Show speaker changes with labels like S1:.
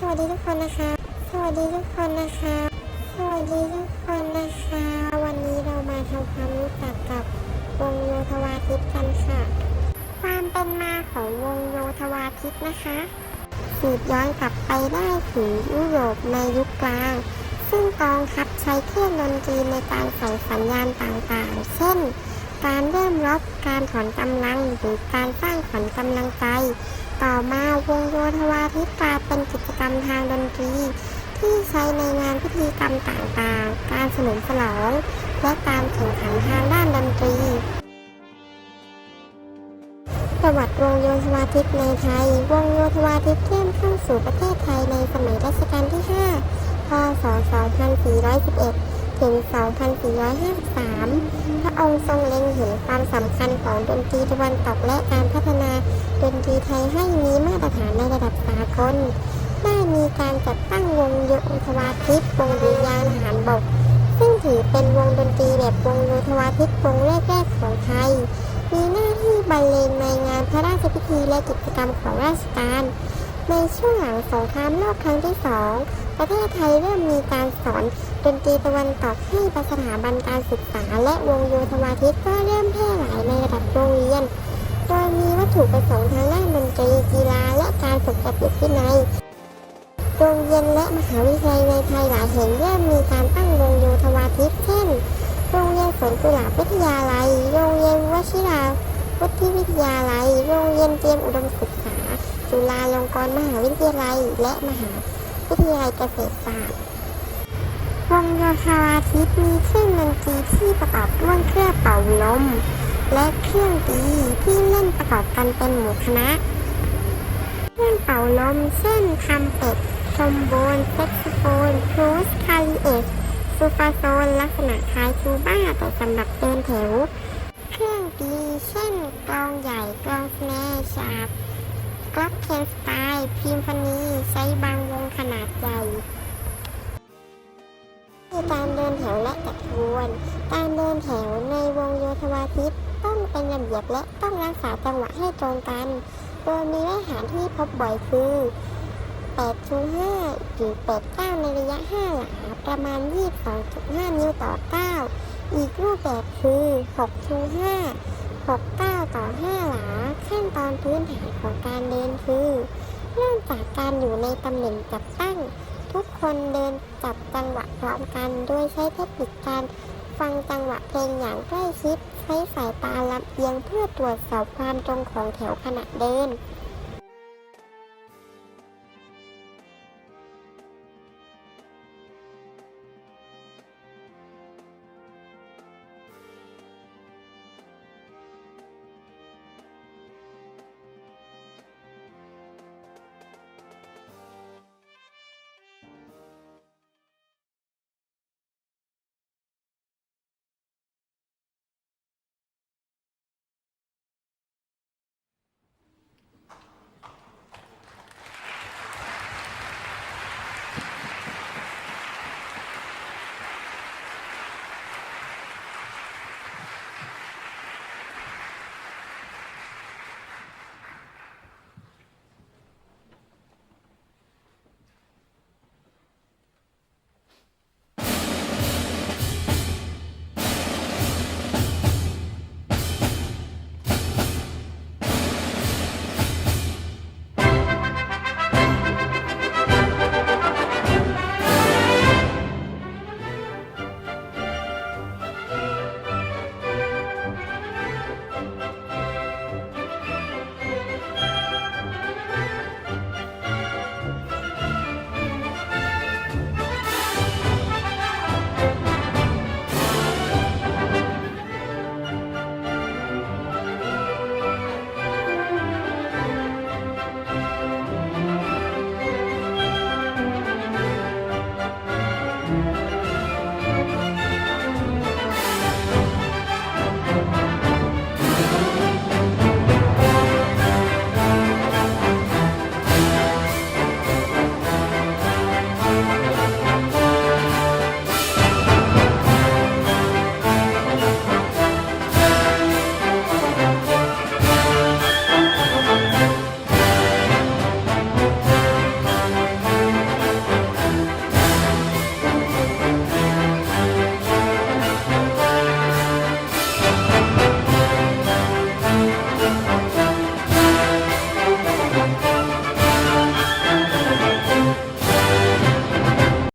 S1: สวัสดีทุกคนนะคะ สวัสดีทุกคนนะคะ สวัสดีทุกคนนะคะ วันนี้เรามาทำความรู้จักกับวงโยธวาทิตกันค่ะ ความเป็นมาของวงโยธวาทิตนะคะสืบย้อนกลับไปได้ถึงยุโรปในยุคกลาง ซึ่งกองทัพใช้เครื่องดนตรีในการส่งสัญญาณต่างๆ เช่น การเริ่มรบการถอนกำลังหรือการสร้างขวัญกำลังใจ ต่อมาวงโยธวาทิตกลายเป็นกิ รมทางดนตรี ที่ใช้ในงานพิธีกรรมต่างๆ การเฉลิมฉลอง และการแข่งขันทางด้านดนตรี ประวัติวงโยธวาทิตในไทย วงโยธวาทิตเริ่มเข้าสู่ประเทศไทยในสมัยรัชกาลที่ 5 พศ 2411 ถึง 2453 พระองค์ทรงเล็งเห็นความสำคัญของดนตรีตะวันตกและการพัฒนาดนตรีไทยให้มีมาตรฐานในระดับสากล ได้มีการจัดตั้งวงโยธวาทิตวงดุริยางทหารบก ซึ่งถือเป็นวงดนตรีแบบวงโยธวาทิตวงแรกๆของไทย มีหน้าที่บรรเลงในงานพระราชพิธีและกิจกรรมของราชการ ในช่วงหลังสงครามโลกครั้งที่สองประเทศไทยเริ่มมีการสอนดนตรีตะวันตกให้ปสถาบันการศึกษา และวงโยธวาทิตก็เริ่มแพร่หลายในระดับโรงเรียน โดยมีวัตถุประสงค์ทางด้านดนตรีกีฬาและการฝึกระเบียบวินัย โรงเรียนและมหาวิทยาลัยในไทยหลายแห่งเริ่มมีการตั้งวงโยธวาทิตเช่น โรงเรียนสวนกุหลาบวิทยาลัย โรงเรียนวชิราวุฒิวิทยาลัย โรงเรียนเตรียมอุดมศึกษา จุฬาลงกรณ์มหาวิทยาลัย และมหาวิทยาลัยเกษตรศาสตร์วงโยธวาทิตมีเครื่องดนตรีที่ประกอบด้วยเครื่องเป่าลม และเครื่องตีที่เล่นประกอบกันเป็นหมู่คณะ เครื่องเป่าลมเช่นทำเป็ด ทรมโบนแซกโซโฟนฟลูสคาริเอสซูฟาโซน ลักษณะคล้ายทูบ้าแต่สำหรับเดินแถว เครื่องตีเช่นกลองใหญ่กลองแนร์ฉาบกล็อกเคนสไตล์พิมฟานีใช้บางวงขนาดใหญ่การเดินแถวและจัดขบวน การเดินแถวในวงโยธวาทิตต้องเป็นระเบียบและต้องรักษาจังหวะให้ตรงกัน โดยมีมาตรฐาที่พบบ่อยคือ 8ชู5หรือ8 9 ในระยะ 5 หลา ประมาณ 22.5 นิ้วต่อ 9 อีกรูปแบบคือ6ชู5 6 9 ต่อ 5 หลา ขั้นตอนพื้นฐานของการเดินคือเริ่มจากการอยู่ในตำแหน่งจับตั้ง ทุกคนเดินจับจังหวะพร้อมกัน โดยใช้เทคนิคการฟังจังหวะเพลงอย่างใกล้ชิด ใช้สายตาลำเอียงเพื่อตรวจสอบความตรงของแถวขณะเดิน